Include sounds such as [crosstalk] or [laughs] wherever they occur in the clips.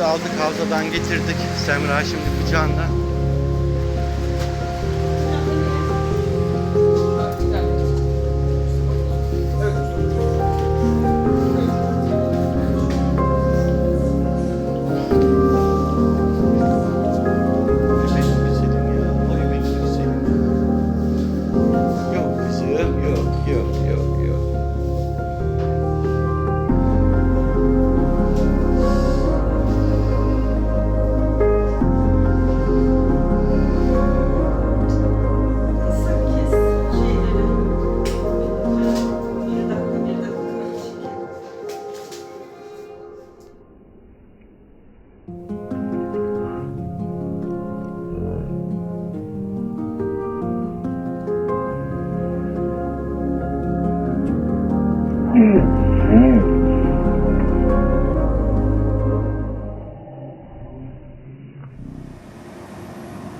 aldık havzadan getirdik. Semra şimdi kucağında.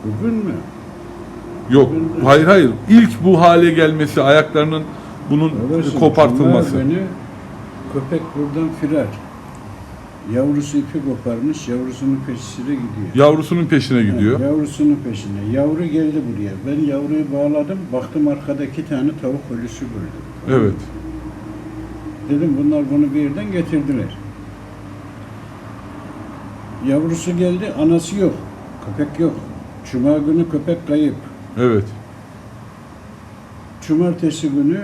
Bugün mü? Yok. Hayır hayır. İlk bu hale gelmesi, ayaklarının bunun Babacığım, kopartılması. Günü köpek buradan firar. Yavrusu ipi koparmış, yavrusunun peşine gidiyor. Yavrusunun peşine gidiyor. Ha, Yavrusunun peşine. Yavru geldi buraya. Ben yavruyu bağladım. Baktım arkada iki tane tavuk ölüsü gördüm. Evet. Dedim bunlar bunu bir yerden getirdiler. Yavrusu geldi, anası yok. Köpek yok. Cuma günü köpek kayıp. Evet. Cumartesi günü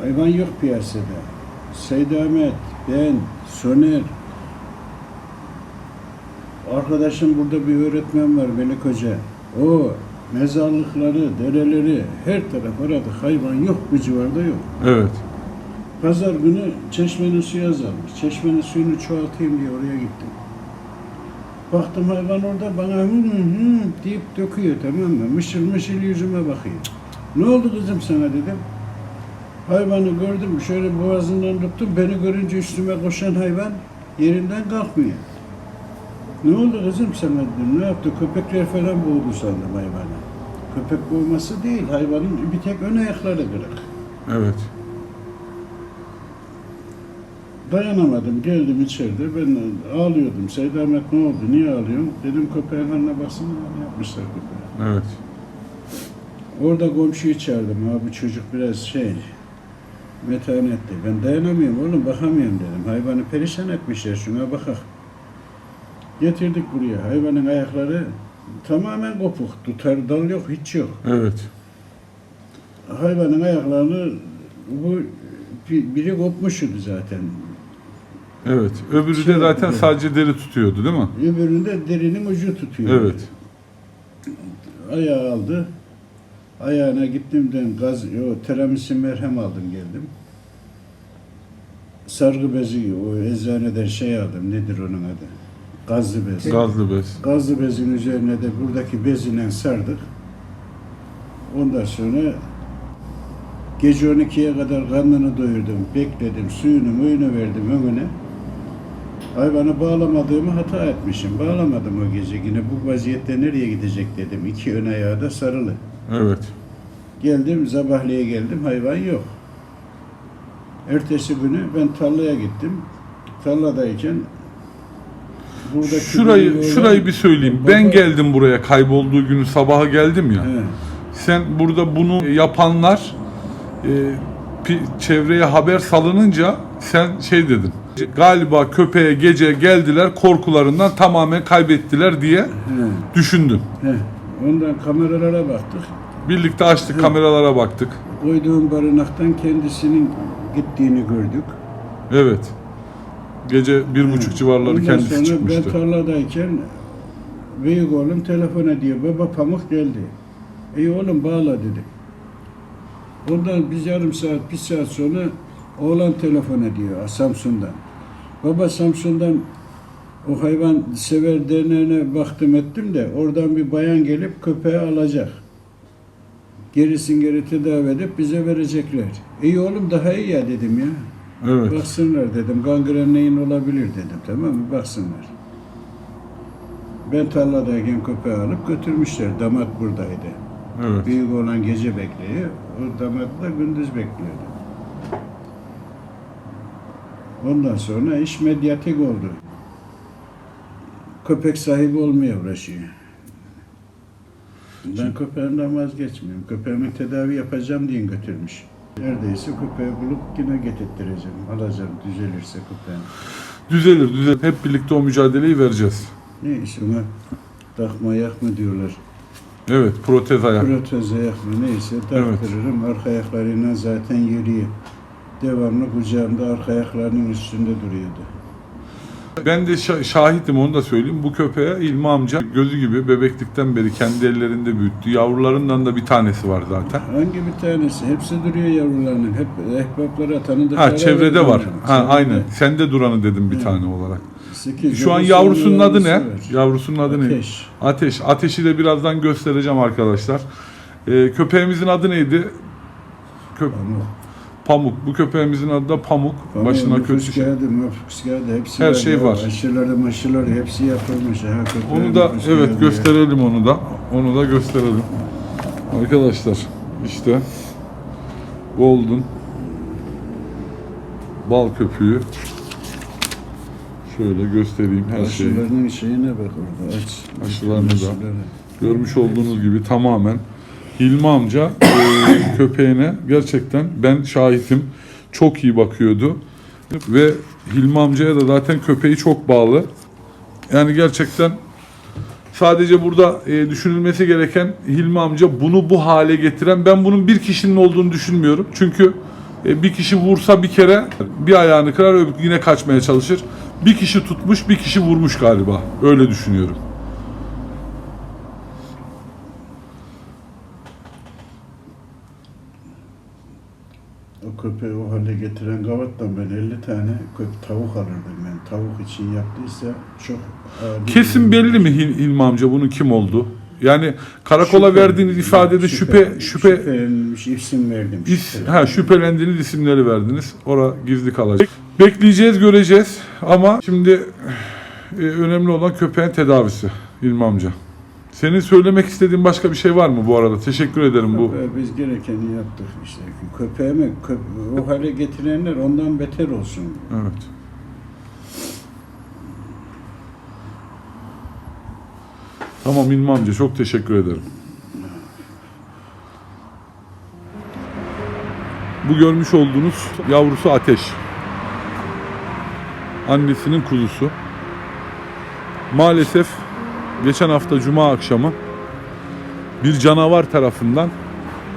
hayvan yok piyasada. Seyd Ahmet, ben, Soner, arkadaşım burada bir öğretmen var Melik Hoca. O mezarlıkları, dereleri her taraf aradı. Hayvan yok bu civarda yok. Evet. Pazar günü çeşmenin suyu azalmış. Çeşmenin suyunu çoğaltayım diye oraya gittim. Baktım hayvan orada bana hı hı deyip döküyor tamam mı? Mışıl mışıl yüzüme bakıyor. Ne oldu kızım sana dedim. Hayvanı gördüm şöyle boğazından tuttum. Beni görünce üstüme koşan hayvan yerinden kalkmıyor. Ne oldu kızım sana dedim. Ne yaptı? Köpekler falan boğdu sandım hayvanı. Köpek boğması değil. Hayvanın bir tek ön ayakları kırık. Evet. Dayanamadım, geldim içeride. Ben ağlıyordum. Seyit Ahmet ne oldu, niye ağlıyorsun? Dedim köpeğin haline baksana ne yapmışlar köpeğe. Evet. Orada komşuyu çağırdım. Ha bu çocuk biraz şey, metanetli. Ben dayanamıyorum oğlum, bakamıyorum dedim. Hayvanı perişan etmişler, şuna bakak. Getirdik buraya. Hayvanın ayakları tamamen kopuk. Tutar dal yok, hiç yok. Evet. Hayvanın ayaklarını bu bir- biri kopmuştu zaten. Evet. Öbürü de zaten sadece deri tutuyordu değil mi? Öbüründe derinin ucu tutuyor. Evet. Ayağı aldı. Ayağına gittiğimden gaz, o teramisin merhem aldım geldim. Sargı bezi, o eczaneden şey aldım. Nedir onun adı? Gazlı bez. Gazlı bez. Gazlı bezin üzerine de buradaki beziyle sardık. Ondan sonra gece 12'ye kadar karnını doyurdum, bekledim, suyunu muyunu verdim önüne. Hayvanı bağlamadığımı hata etmişim. Bağlamadım o gece. Yine bu vaziyette nereye gidecek dedim. İki ön ayağı da sarılı. Evet. Geldim, sabahleye geldim, hayvan yok. Ertesi günü ben tarlaya gittim. Tarladayken buradaki Şurayı oğlan- şurayı bir söyleyeyim. Ben Baba- geldim buraya kaybolduğu günü sabaha geldim ya. He. Sen burada bunu yapanlar e, çevreye haber salınınca sen şey dedin. Galiba köpeğe gece geldiler korkularından tamamen kaybettiler diye He. düşündün. He. Ondan kameralara baktık. Birlikte açtık kameralara baktık. Koyduğum barınaktan kendisinin gittiğini gördük. Evet. Gece bir buçuk civarları Ondan kendisi sonra çıkmıştı. ben tarladayken büyük oğlum telefon ediyor. Baba pamuk geldi. İyi oğlum bağla dedi. Ondan biz yarım saat, bir saat sonra oğlan telefon ediyor Samsun'dan. Baba Samsun'dan o hayvan sever derneğine baktım ettim de oradan bir bayan gelip köpeği alacak. Gerisin geri tedavi edip bize verecekler. İyi oğlum daha iyi ya dedim ya. Evet. Baksınlar dedim. Gangren neyin olabilir dedim. Tamam mı? Baksınlar. Ben tarladayken köpeği alıp götürmüşler. Damat buradaydı. Evet. Büyük olan gece bekliyor. O damat da gündüz bekliyordu. Ondan sonra iş medyatik oldu. Köpek sahibi olmaya uğraşıyor. Ben köpeğimden vazgeçmiyorum. Köpeğimi tedavi yapacağım diye götürmüş. Neredeyse köpeği bulup yine getirttireceğim. Alacağım düzelirse köpeğim. Düzelir düzelir. Hep birlikte o mücadeleyi vereceğiz. Ne iş ona? Takma ayak mı diyorlar. Evet protez ayak. Protez ayak mı neyse taktırırım. Arka ayaklarıyla zaten yürüyor. Devamlı kucağımda arka ayaklarının üstünde duruyordu. Ben de şa- şahitim onu da söyleyeyim. Bu köpeğe İlmi amca gözü gibi bebeklikten beri kendi ellerinde büyüttü. Yavrularından da bir tanesi var zaten. Hangi bir tanesi? Hepsi duruyor yavrularının. Hep ehbaplara tanıdıklara. Ha çevrede var. yani. Ha aynen. Sende duranı dedim bir Hı. tane olarak. Sekiz, Şu an yavrusunun adı ne? var. Yavrusunun adı ne? Ateş. Ateş. Ateşi de birazdan göstereceğim arkadaşlar. Ee, köpeğimizin adı neydi? Köp Pamuk. Pamuk. Bu köpeğimizin adı da Pamuk. Pamuk, Başına kötü nüfus şey. kağıdı, nüfus kağıdı hepsi Her var şey ya. var. Aşıları maşıları hepsi yapılmış. Ha, köpeğin Onu da nüfus evet kağıdı. gösterelim onu da. Onu da gösterelim. Arkadaşlar işte Golden bal köpüğü şöyle göstereyim her şeyi. Aşılarının şeyine bak orada aç. Aşılarını da. Görmüş olduğunuz gibi tamamen Hilmi amca e, [coughs] köpeğine gerçekten ben şahitim çok iyi bakıyordu. Ve Hilmi amcaya da zaten köpeği çok bağlı. Yani gerçekten sadece burada e, düşünülmesi gereken Hilmi amca bunu bu hale getiren ben bunun bir kişinin olduğunu düşünmüyorum. Çünkü e, bir kişi vursa bir kere bir ayağını kırar öbür yine kaçmaya çalışır. Bir kişi tutmuş bir kişi vurmuş galiba. Öyle düşünüyorum. Köpeği o hale getiren gavattan ben 50 tane köp tavuk alırdım ben. Tavuk için yaptıysa çok adi Kesin bir- belli mi Hil- Hilmi amca bunun kim oldu? Yani karakola Şüphe- verdiğiniz ifadede şüphe şüphe, şüphelenmiş isim verdim. is, şüphe. ha şüphelendiğiniz isimleri verdiniz. Ora gizli kalacak. Bekleyeceğiz, göreceğiz ama şimdi e, önemli olan köpeğin tedavisi Hilmi amca. Senin söylemek istediğin başka bir şey var mı bu arada? Teşekkür ederim bu. Köpeğe biz gerekeni yaptık işte. Köpeğimi köp- o hale getirenler ondan beter olsun. Evet. Tamam İlmi amca çok teşekkür ederim. Bu görmüş olduğunuz yavrusu Ateş. Annesinin kuzusu. Maalesef geçen hafta cuma akşamı bir canavar tarafından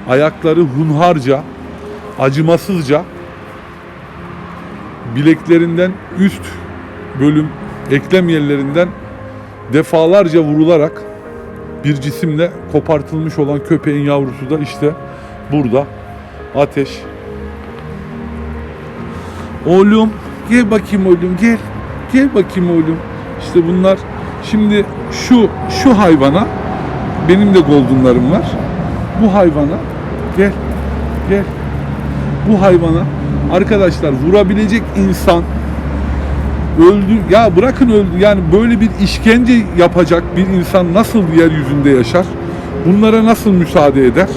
ayakları hunharca, acımasızca bileklerinden üst bölüm eklem yerlerinden defalarca vurularak bir cisimle kopartılmış olan köpeğin yavrusu da işte burada ateş. Oğlum gel bakayım oğlum gel. Gel bakayım oğlum. İşte bunlar şimdi şu şu hayvana benim de goldenlarım var. Bu hayvana gel gel bu hayvana arkadaşlar vurabilecek insan öldü ya bırakın öldü yani böyle bir işkence yapacak bir insan nasıl yeryüzünde yaşar? Bunlara nasıl müsaade eder?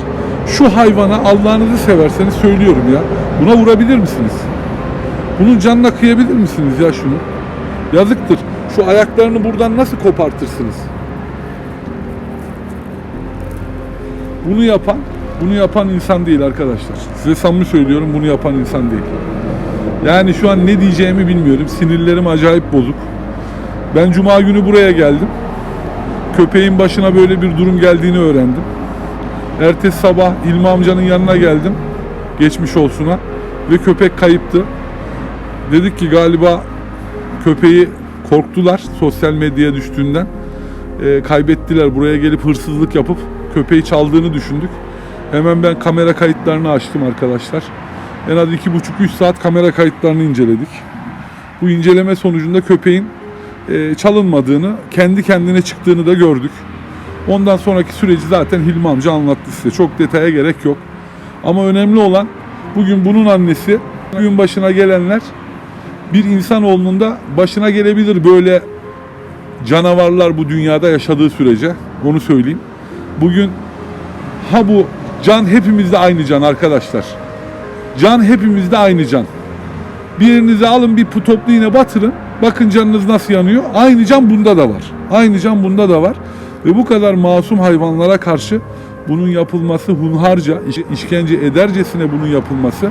Şu hayvana Allah'ınızı severseniz söylüyorum ya. Buna vurabilir misiniz? Bunun canına kıyabilir misiniz ya şunu? Yazıktır. Şu ayaklarını buradan nasıl kopartırsınız? Bunu yapan, bunu yapan insan değil arkadaşlar. Size samimi söylüyorum bunu yapan insan değil. Yani şu an ne diyeceğimi bilmiyorum. Sinirlerim acayip bozuk. Ben cuma günü buraya geldim. Köpeğin başına böyle bir durum geldiğini öğrendim. Ertesi sabah İlmi amcanın yanına geldim. Geçmiş olsuna. Ve köpek kayıptı. Dedik ki galiba köpeği korktular sosyal medyaya düştüğünden. Ee, kaybettiler. Buraya gelip hırsızlık yapıp köpeği çaldığını düşündük. Hemen ben kamera kayıtlarını açtım arkadaşlar. En az iki buçuk üç saat kamera kayıtlarını inceledik. Bu inceleme sonucunda köpeğin e, çalınmadığını, kendi kendine çıktığını da gördük. Ondan sonraki süreci zaten Hilmi amca anlattı size. Çok detaya gerek yok. Ama önemli olan bugün bunun annesi, gün başına gelenler bir insanoğlunun da başına gelebilir böyle canavarlar bu dünyada yaşadığı sürece. Onu söyleyeyim. Bugün ha bu can hepimizde aynı can arkadaşlar. Can hepimizde aynı can. Birinizi alın bir toplu iğne batırın. Bakın canınız nasıl yanıyor. Aynı can bunda da var. Aynı can bunda da var. Ve bu kadar masum hayvanlara karşı bunun yapılması hunharca, iş- işkence edercesine bunun yapılması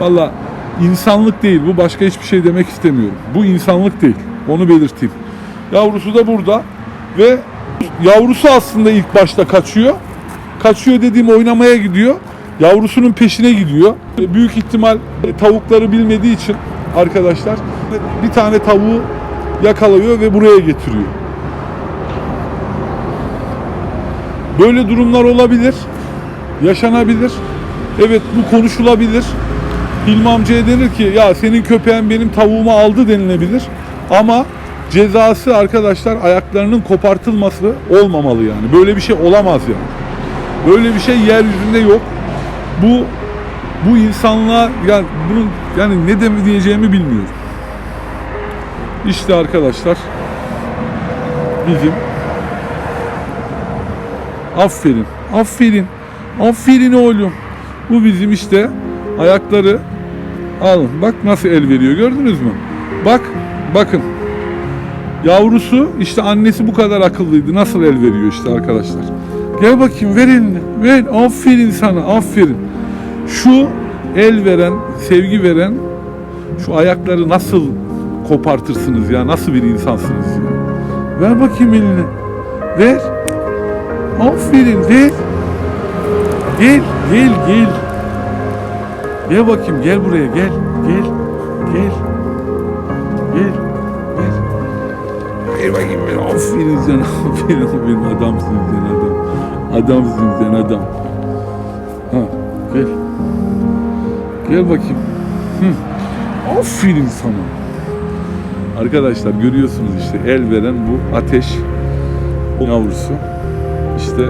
valla insanlık değil. Bu başka hiçbir şey demek istemiyorum. Bu insanlık değil. Onu belirteyim. Yavrusu da burada ve yavrusu aslında ilk başta kaçıyor. Kaçıyor dediğim oynamaya gidiyor. Yavrusunun peşine gidiyor. Büyük ihtimal tavukları bilmediği için arkadaşlar bir tane tavuğu yakalıyor ve buraya getiriyor. Böyle durumlar olabilir. Yaşanabilir. Evet bu konuşulabilir. Hilmi amcaya denir ki ya senin köpeğin benim tavuğumu aldı denilebilir. Ama cezası arkadaşlar ayaklarının kopartılması olmamalı yani. Böyle bir şey olamaz yani. Böyle bir şey yeryüzünde yok. Bu bu insanlığa yani bunun yani ne demi diyeceğimi bilmiyorum. İşte arkadaşlar bizim aferin aferin aferin oğlum bu bizim işte ayakları alın bak nasıl el veriyor gördünüz mü? Bak bakın. Yavrusu işte annesi bu kadar akıllıydı nasıl el veriyor işte arkadaşlar? Gel bakayım ver elini ver aferin sana aferin. Şu el veren sevgi veren şu ayakları nasıl kopartırsınız ya nasıl bir insansınız ya? Ver bakayım elini ver. Aferin ver. Gel gel gel gel bakayım gel buraya gel gel gel gel gel Ver bakayım ver. Aferin sen, [laughs] aferin, aferin. Adamsın sen adam. Adamsın sen adam. Ha, gel. Gel bakayım. Hı. Aferin sana. Arkadaşlar görüyorsunuz işte el veren bu ateş yavrusu. İşte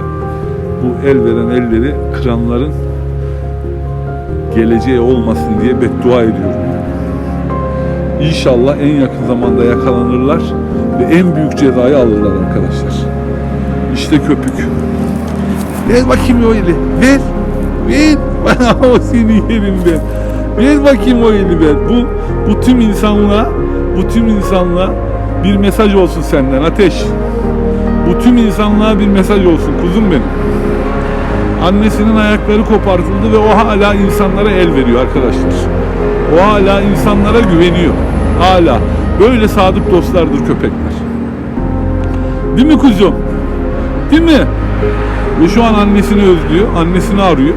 bu el veren elleri kıranların geleceği olmasın diye beddua ediyorum. İnşallah en yakın zamanda yakalanırlar ve en büyük cezayı alırlar arkadaşlar. İşte köpük. Ver bakayım o eli. Ver. Ver. [laughs] Bana o seni yerim ben. Ver bakayım o eli ver. Bu, bu tüm insanlığa, bu tüm insanlığa bir mesaj olsun senden Ateş. Bu tüm insanlığa bir mesaj olsun kuzum benim. Annesinin ayakları kopartıldı ve o hala insanlara el veriyor arkadaşlar. O hala insanlara güveniyor. Hala. Böyle sadık dostlardır köpekler. Değil mi kuzum? Değil mi? Ve şu an annesini özlüyor. Annesini arıyor.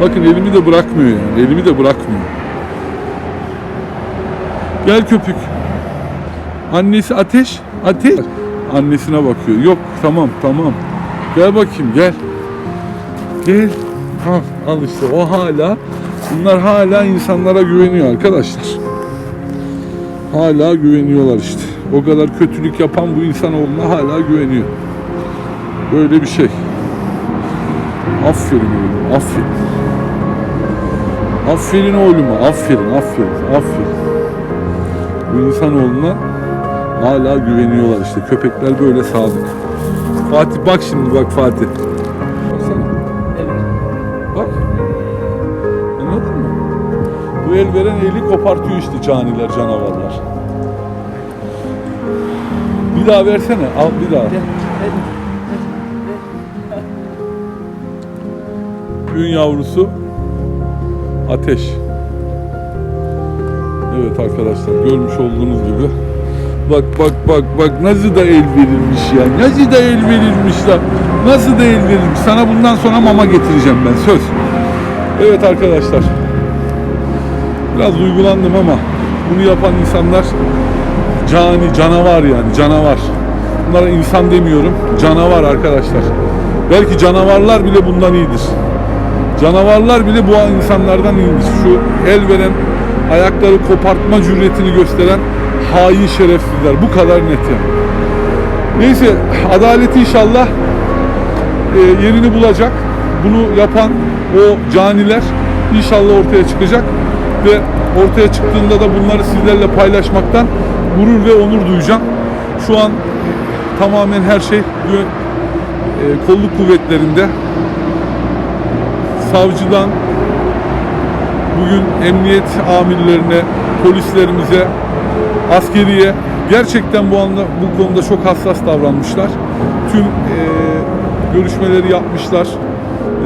Bakın elimi de bırakmıyor yani. Elimi de bırakmıyor. Gel köpük. Annesi ateş. Ateş. Annesine bakıyor. Yok tamam tamam. Gel bakayım gel. Gel. Al, al işte o hala bunlar hala insanlara güveniyor arkadaşlar. Hala güveniyorlar işte. O kadar kötülük yapan bu insanoğluna hala güveniyor. Böyle bir şey. Aferin oğlum, aferin. Aferin oğluma, aferin, aferin, aferin. Bu insanoğluna hala güveniyorlar işte. Köpekler böyle sadık. Fatih bak şimdi bak Fatih. El veren eli kopartıyor işte caniler, canavarlar. Bir daha versene. Al bir daha. Gün yavrusu ateş. Evet arkadaşlar görmüş olduğunuz gibi. Bak bak bak bak nasıl da el verilmiş ya. Nasıl da el verilmiş lan. Nasıl da el verilmiş. Sana bundan sonra mama getireceğim ben söz. Evet arkadaşlar. Biraz duygulandım ama bunu yapan insanlar cani, canavar yani canavar. Bunlara insan demiyorum. Canavar arkadaşlar. Belki canavarlar bile bundan iyidir. Canavarlar bile bu insanlardan iyidir. Şu el veren, ayakları kopartma cüretini gösteren hain şerefsizler. Bu kadar net yani. Neyse adalet inşallah e, yerini bulacak. Bunu yapan o caniler inşallah ortaya çıkacak ve ortaya çıktığında da bunları sizlerle paylaşmaktan gurur ve onur duyacağım. Şu an tamamen her şey e, kolluk kuvvetlerinde. Savcıdan bugün emniyet amirlerine, polislerimize, askeriye gerçekten bu anda bu konuda çok hassas davranmışlar. Tüm e, görüşmeleri yapmışlar.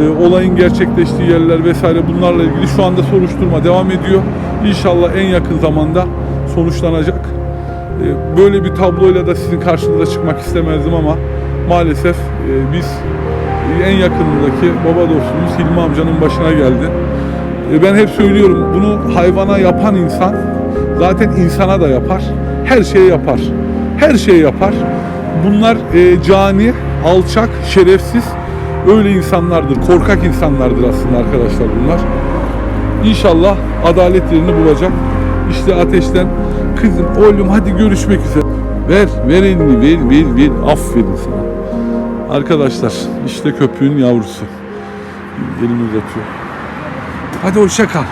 E, olayın gerçekleştiği yerler vesaire bunlarla ilgili şu anda soruşturma devam ediyor. İnşallah en yakın zamanda sonuçlanacak. E, böyle bir tabloyla da sizin karşınıza çıkmak istemezdim ama maalesef e, biz en yakınındaki baba dostumuz Hilmi amcanın başına geldi. E, Ben hep söylüyorum bunu hayvana yapan insan zaten insana da yapar. Her şeyi yapar. Her şeyi yapar. Bunlar e, cani, alçak, şerefsiz öyle insanlardır. Korkak insanlardır aslında arkadaşlar bunlar. İnşallah adalet yerini bulacak. İşte ateşten kızım oğlum hadi görüşmek üzere. Ver, ver elini ver, ver, ver. Aferin sana. Arkadaşlar işte köpüğün yavrusu. Elini uzatıyor. Hadi hoşça kal.